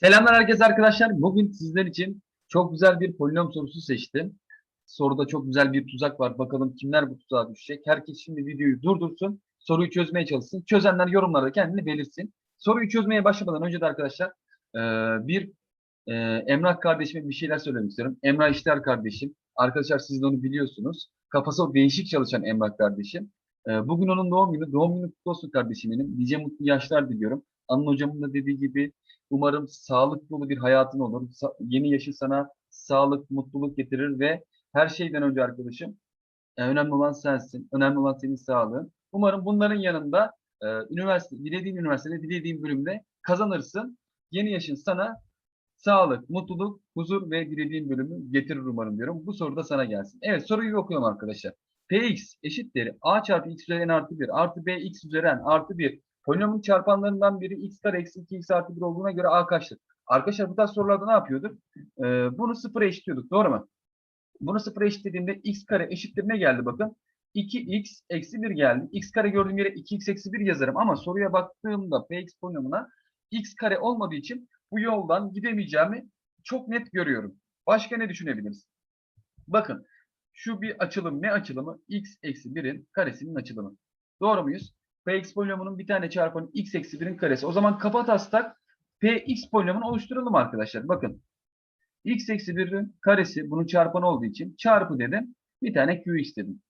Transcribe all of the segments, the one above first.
Selamlar herkese arkadaşlar. Bugün sizler için çok güzel bir polinom sorusu seçtim. Soruda çok güzel bir tuzak var. Bakalım kimler bu tuzağa düşecek. Herkes şimdi videoyu durdursun. Soruyu çözmeye çalışsın. Çözenler yorumlarda kendini belirsin. Soruyu çözmeye başlamadan önce de arkadaşlar e, bir e, Emrah kardeşime bir şeyler söylemek istiyorum. Emrah İşler kardeşim. Arkadaşlar siz de onu biliyorsunuz. Kafası değişik çalışan Emrah kardeşim. E, Bugün onun doğum günü. Doğum günü kutlu olsun kardeşim benim. Nice mutlu yaşlar diliyorum. Anıl hocamın da dediği gibi Umarım sağlıklı dolu bir hayatın olur. Sa- yeni yaşı sana sağlık, mutluluk getirir ve her şeyden önce arkadaşım e, önemli olan sensin. Önemli olan senin sağlığın. Umarım bunların yanında e, üniversite, dilediğin üniversitede, dilediğin bölümde kazanırsın. Yeni yaşın sana sağlık, mutluluk, huzur ve dilediğin bölümü getirir umarım diyorum. Bu soru da sana gelsin. Evet soruyu okuyorum arkadaşlar. Px eşittir a çarpı x üzeri n artı 1 artı b x üzeri n artı 1 Polinomun çarpanlarından biri x kare eksi 2x artı 1 olduğuna göre a kaçtır? Arkadaşlar bu tarz sorularda ne yapıyorduk? Ee, bunu sıfıra eşitliyorduk. Doğru mu? Bunu sıfıra eşitlediğimde x kare eşittir ne geldi bakın? 2x eksi 1 geldi. x kare gördüğüm yere 2x eksi 1 yazarım ama soruya baktığımda px polinomuna x kare olmadığı için bu yoldan gidemeyeceğimi çok net görüyorum. Başka ne düşünebiliriz? Bakın şu bir açılım ne açılımı? x eksi 1'in karesinin açılımı. Doğru muyuz? Px polinomunun bir tane çarpanı x eksi 1'in karesi. O zaman kafa taslak Px polinomunu oluşturalım arkadaşlar. Bakın x eksi 1'in karesi bunun çarpanı olduğu için çarpı dedim. Bir tane qx dedim.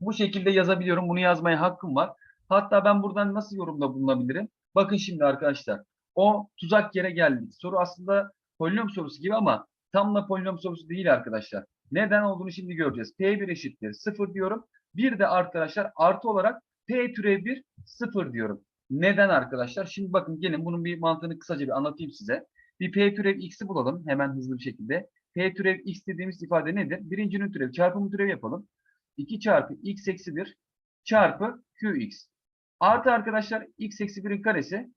Bu şekilde yazabiliyorum. Bunu yazmaya hakkım var. Hatta ben buradan nasıl yorumda bulunabilirim? Bakın şimdi arkadaşlar. O tuzak yere geldik. Soru aslında polinom sorusu gibi ama tam da polinom sorusu değil arkadaşlar. Neden olduğunu şimdi göreceğiz. P1 eşittir 0 diyorum. Bir de arkadaşlar artı olarak P türev 1 0 diyorum. Neden arkadaşlar? Şimdi bakın gelin bunun bir mantığını kısaca bir anlatayım size. Bir P türev x'i bulalım hemen hızlı bir şekilde. P türev x dediğimiz ifade nedir? Birincinin türevi çarpımı türevi yapalım. 2 çarpı x eksi 1 çarpı qx. Artı arkadaşlar x eksi 1'in karesi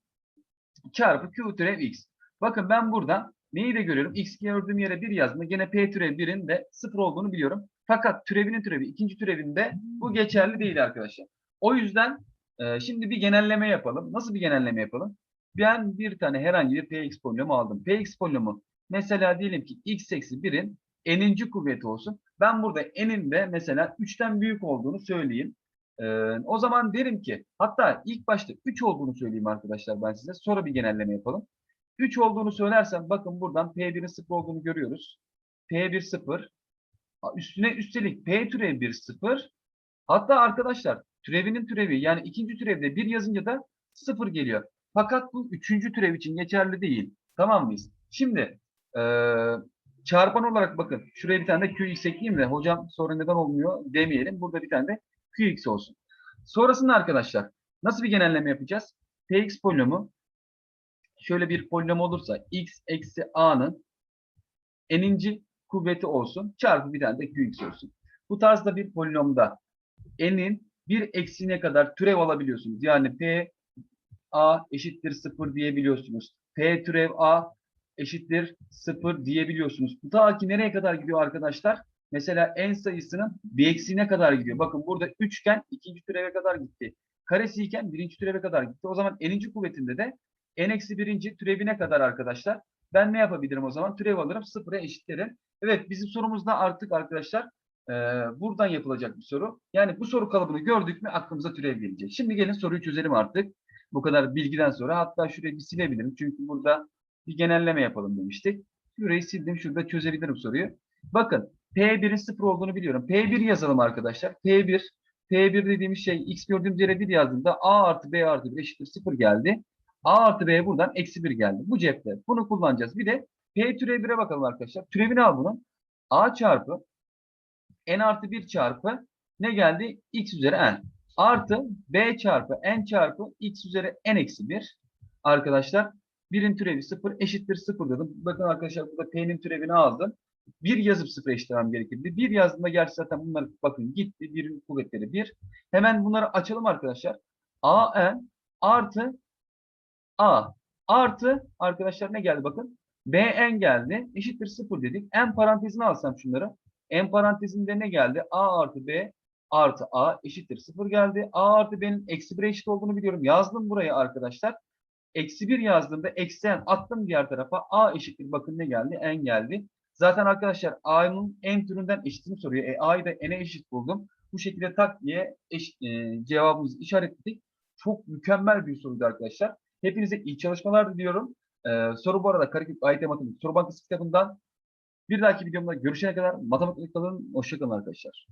çarpı q türev x. Bakın ben burada neyi de görüyorum? x gördüğüm yere 1 yazdım. Gene p türev 1'in de 0 olduğunu biliyorum. Fakat türevinin türevi ikinci türevinde bu geçerli değil arkadaşlar. O yüzden e, şimdi bir genelleme yapalım. Nasıl bir genelleme yapalım? Ben bir tane herhangi bir px polinomu aldım. px polinomu mesela diyelim ki x eksi 1'in n'inci kuvveti olsun. Ben burada n'in de mesela 3'ten büyük olduğunu söyleyeyim. Ee, o zaman derim ki hatta ilk başta 3 olduğunu söyleyeyim arkadaşlar ben size. Sonra bir genelleme yapalım. 3 olduğunu söylersem bakın buradan P1'in 0 olduğunu görüyoruz. P1 0. Üstüne üstelik P türev 1 0. Hatta arkadaşlar türevinin türevi yani ikinci türevde 1 yazınca da 0 geliyor. Fakat bu üçüncü türev için geçerli değil. Tamam mıyız? Şimdi eee çarpan olarak bakın şuraya bir tane de qx ekleyeyim de hocam sonra neden olmuyor demeyelim. Burada bir tane de qx olsun. Sonrasında arkadaşlar nasıl bir genelleme yapacağız? px polinomu şöyle bir polinom olursa x eksi a'nın n'inci kuvveti olsun çarpı bir tane de qx olsun. Bu tarzda bir polinomda n'in bir eksiğine kadar türev alabiliyorsunuz. Yani p a eşittir 0 diyebiliyorsunuz. p türev a eşittir 0 diyebiliyorsunuz. Bu ta ki nereye kadar gidiyor arkadaşlar? Mesela n sayısının bir eksiğine kadar gidiyor. Bakın burada üçgen ikinci türeve kadar gitti. Karesi iken birinci türeve kadar gitti. O zaman n'inci kuvvetinde de n eksi birinci türevine kadar arkadaşlar. Ben ne yapabilirim o zaman? Türev alırım sıfıra eşitlerim. Evet bizim sorumuzda artık arkadaşlar buradan yapılacak bir soru. Yani bu soru kalıbını gördük mü aklımıza türev gelecek. Şimdi gelin soruyu çözelim artık. Bu kadar bilgiden sonra hatta şurayı bir silebilirim. Çünkü burada bir genelleme yapalım demiştik. Şurayı sildim. Şurada çözebilirim soruyu. Bakın P1'in 0 olduğunu biliyorum. P1 yazalım arkadaşlar. P1 P1 dediğimiz şey x gördüğümüz yere 1 yazdığımda A artı B artı 1 eşittir 0 geldi. A artı B buradan eksi 1 geldi. Bu cepte. Bunu kullanacağız. Bir de P türev 1'e bakalım arkadaşlar. Türevini al bunun. A çarpı n artı 1 çarpı ne geldi? x üzeri n. Artı b çarpı n çarpı x üzeri n eksi 1. Arkadaşlar birin türevi 0 eşittir 0 dedim. Bakın arkadaşlar burada p'nin türevini aldım. 1 yazıp 0 eşitlemem gerekirdi. 1 yazdığımda gerçi zaten bunlar bakın gitti. Birin kuvvetleri 1. Hemen bunları açalım arkadaşlar. a n artı a artı arkadaşlar ne geldi bakın. bn geldi. Eşittir 0 dedik. n parantezine alsam şunları. N parantezinde ne geldi? a artı b artı a eşittir 0 geldi. a artı b'nin eksi 1'e eşit olduğunu biliyorum. Yazdım buraya arkadaşlar. Eksi 1 yazdığımda eksi n attım diğer tarafa. A eşittir. Bakın ne geldi? N geldi. Zaten arkadaşlar A'nın n türünden eşitini soruyor. E, A'yı da n'e eşit buldum. Bu şekilde tak diye eş, e, cevabımızı işaretledik. Çok mükemmel bir soruydu arkadaşlar. Hepinize iyi çalışmalar diliyorum. Ee, soru bu arada Karakök AYT Matematik Soru Bankası kitabından. Bir dahaki videomda görüşene kadar matematik kalın. Hoşçakalın arkadaşlar.